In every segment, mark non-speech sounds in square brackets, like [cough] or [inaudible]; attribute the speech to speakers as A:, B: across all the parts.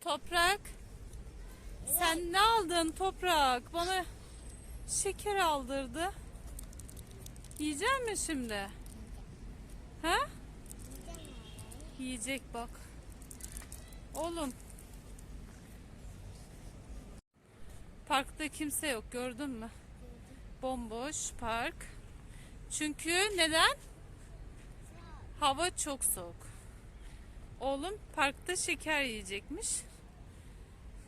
A: Toprak. Sen ne aldın toprak? Bana şeker aldırdı. Yiyecek mi şimdi? Ha? Yiyecek bak. Oğlum. Parkta kimse yok gördün mü? Bomboş park. Çünkü neden? Hava çok soğuk. Oğlum parkta şeker yiyecekmiş.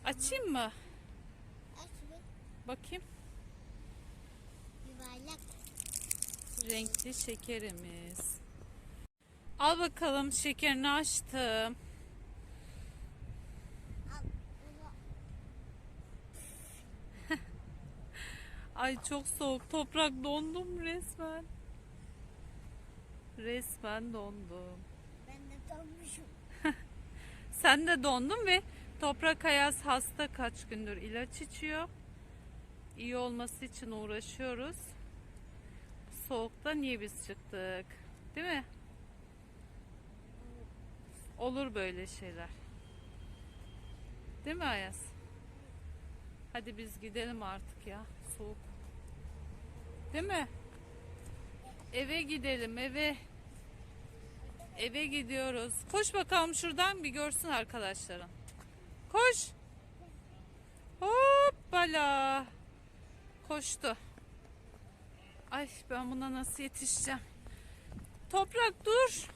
A: Açayım mı?
B: Aç bir
A: Bakayım.
B: yuvarlak.
A: Renkli şekerimiz. Al bakalım şekerini açtım. [laughs] Ay çok soğuk. Toprak dondum resmen. Resmen dondum.
B: ben de donmuşum. [laughs]
A: Sen de dondun ve Toprak Ayaz hasta kaç gündür ilaç içiyor. İyi olması için uğraşıyoruz. Soğukta niye biz çıktık? Değil mi? Olur böyle şeyler. Değil mi Ayaz? Hadi biz gidelim artık ya. Soğuk. Değil mi? Eve gidelim eve. Eve gidiyoruz. Koş bakalım şuradan bir görsün arkadaşların. Koş. Hoppala. Koştu. Ay ben buna nasıl yetişeceğim? Toprak dur.